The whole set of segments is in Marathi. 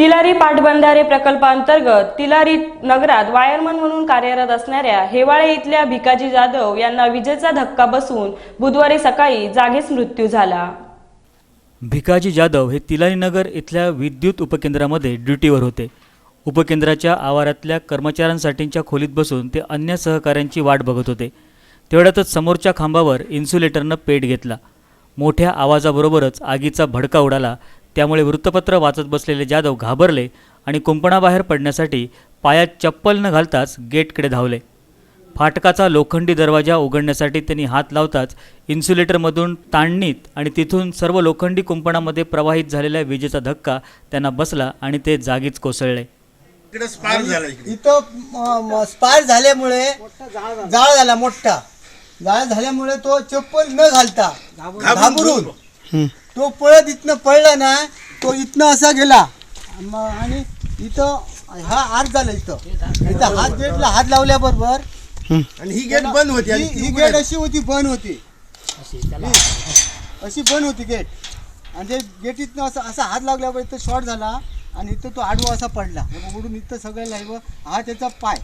तिलारी पाटबंधारे प्रकल्पांतर्गत तिलारी नगरात वायरमन म्हणून कार्यरत असणाऱ्या हेवाळे इथल्या भिकाजी जाधव यांना विजेचा धक्का बसून बुधवारी सकाळी जागीच मृत्यू झाला. भिकाजी जाधव हे तिलारी नगर इथल्या विद्युत उपकेंद्रामध्ये ड्युटीवर होते. उपकेंद्राच्या आवारातल्या कर्मचाऱ्यांसाठीच्या खोलीत बसून ते अन्य सहकाऱ्यांची वाट बघत होते. तेवढ्यातच समोरच्या खांबावर इन्सुलेटरनं पेट घेतला. मोठ्या आवाजाबरोबरच आगीचा भडका उडाला. त्यामुळे वृत्तपत्र वाचत बसलेले जाधव घाबरले आणि कुंपणाबाहेर पडण्यासाठी पायात चप्पल न घालताच गेटकडे धावले. फाटकाचा लोखंडी दरवाजा उघडण्यासाठी त्यांनी हात लावताच इन्सुलेटरमधून ताणणीत आणि तिथून सर्व लोखंडी कुंपणामध्ये प्रवाहित झालेल्या विजेचा धक्का त्यांना बसला आणि ते जागीच कोसळले. इथं स्पार झाल्यामुळे जाळ झाला. मोठा. जाळ झाल्यामुळे तो चप्पल न घालता घाबरून तो पळत इथनं पळला ना तो इथनं असा गेला. म- आणि इथं हा हात झाला इथं. इथं हात गेटला हात लावल्याबरोबर आणि ही गेट बंद होती आणि ही ती ही उघडी गेट. अशी होती बंद होती. ही, अशी बंद होती गेट. आणि ते गेट इथनं असं असा हात लागल्यावर इथं शॉर्ट झाला आणि इथं तो आडवा असा पडला. मग उडून इथं सगळं लाईव हा त्याचा पाय.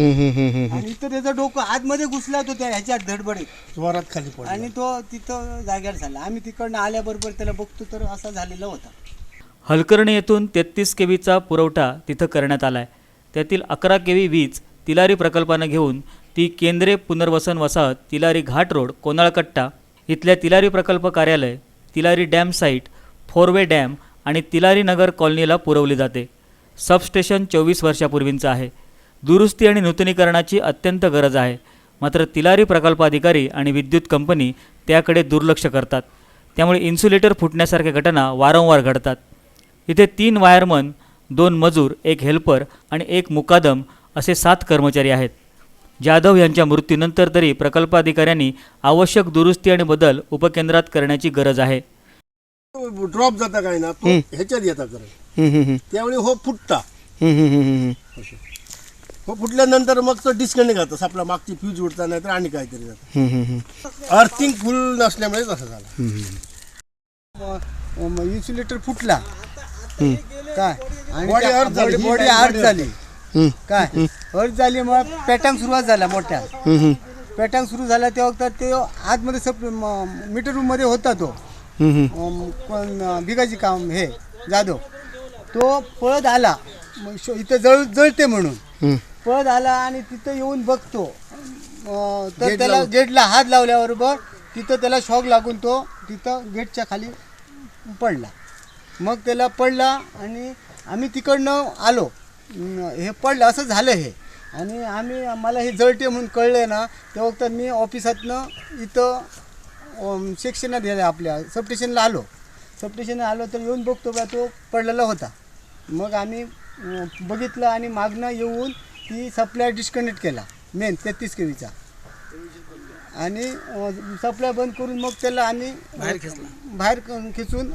आणि इथं त्याचं डोकं आतमध्ये घुसला तो त्या ह्याच्यात धडबडीत. जोरात खाली पडला. आणि तो तिथं जाग्यावर झाला. आम्ही तिकडनं आल्याबरोबर त्याला बघतो तर असा झालेला होता. हलकर्णी येथून तेहतीस केवीचा पुरवठा तिथं करण्यात आला आहे त्यातील अकरा केवी वीज तिलारी प्रकल्पानं घेऊन ती केंद्रे पुनर्वसन वसाहत तिलारी घाट रोड कोनाळकट्टा इथल्या तिलारी प्रकल्प कार्यालय Tillari dam site four way dam आणि तिलारी नगर कॉलनीला पुरवली जाते. सबस्टेशन चोवीस वर्षापूर्वींचं आहे. दुरुस्ती आणि नूतनीकरणाची अत्यंत गरज आहे. मात्र तिलारी प्रकल्पाधिकारी आणि विद्युत कंपनी त्याकडे दुर्लक्ष करतात. त्यामुळे इन्सुलेटर फुटण्यासारख्या घटना वारंवार घडतात. इथे तीन वायरमन दोन मजूर एक हेल्पर आणि एक मुकादम असे सात कर्मचारी आहेत. जाधव यांच्या मृत्यूनंतर तरी प्रकल्पाधिकाऱ्यांनी आवश्यक दुरुस्ती आणि बदल उपकेंद्रात करण्याची गरज आहे. ड्रॉप जाता काय ना तो ह्याच्यात येता करत त्यावेळी हो फुटता. फुटल्यानंतर मग तो डिस्कनेक्ट होता आपला मागची फ्यूज उडता नाही तर आणि काहीतरी जातं. अर्थिंग फुल नसल्यामुळेच असं झालं. इन्सुलेटर फुटला. काय? आणि Body earth झाली. Body earth. झाली. काय? अर्थ झाली मग पॅटर्न सुरुवात झाला मोठ्या. पॅटर्न सुरू झाला तेव्हा तर ते आतमध्ये सब मीटर रूममध्ये होता तो. भिगाजी काम हे जाधव. तो पळत आला. इथं जळ जळते म्हणून. पळत आला आणि तिथं येऊन बघतो. अं, तर Gate त्याला लावून. गेटला हात लावल्याबरोबर तिथं त्याला शॉक लागून तो तिथं गेटच्या खाली पडला. मग त्याला पडला आणि आम्ही तिकडनं आलो. अं, हे पडलं असं झालं हे. आणि आम्ही मला हे जळते म्हणून कळलं ना तेव्हा तर मी ऑफिसातनं इथं अं, सेक्शनात गेल्या आपल्या सबस्टेशनला आलो. सबस्टेशनला आलो तर येऊन बघतो का तो पडलेला होता. मग आम्ही अं, बघितलं आणि मागनं येऊन ती सप्लाय डिस्कनेक्ट केला. मेन तेहतीस केवीचा. आणि सप्लाय बंद करून मग त्याला आम्ही बाहेर क- खेचून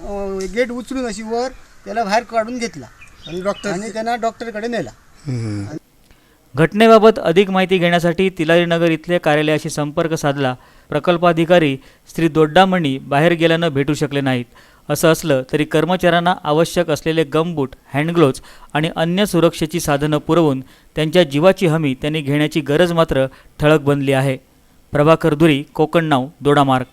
गेट उचलून अशी वर त्याला बाहेर काढून घेतला. आणि डॉक्टर आणि त्यांना डॉक्टरकडे नेला. घटनेबाबत अधिक माहिती घेण्यासाठी तिलारीनगर इथल्या कार्यालयाशी संपर्क साधला. प्रकल्पाधिकारी श्री दोड्डामणी बाहेर गेल्यानं भेटू शकले नाहीत. असं असलं तरी कर्मचाऱ्यांना आवश्यक असलेले गमबूट हँडग्लोव्ज आणि अन्य सुरक्षेची साधनं पुरवून त्यांच्या जीवाची हमी त्यांनी घेण्याची गरज मात्र ठळक बनली आहे. प्रभाकर धुरी कोकण नाव दोडामार्ग.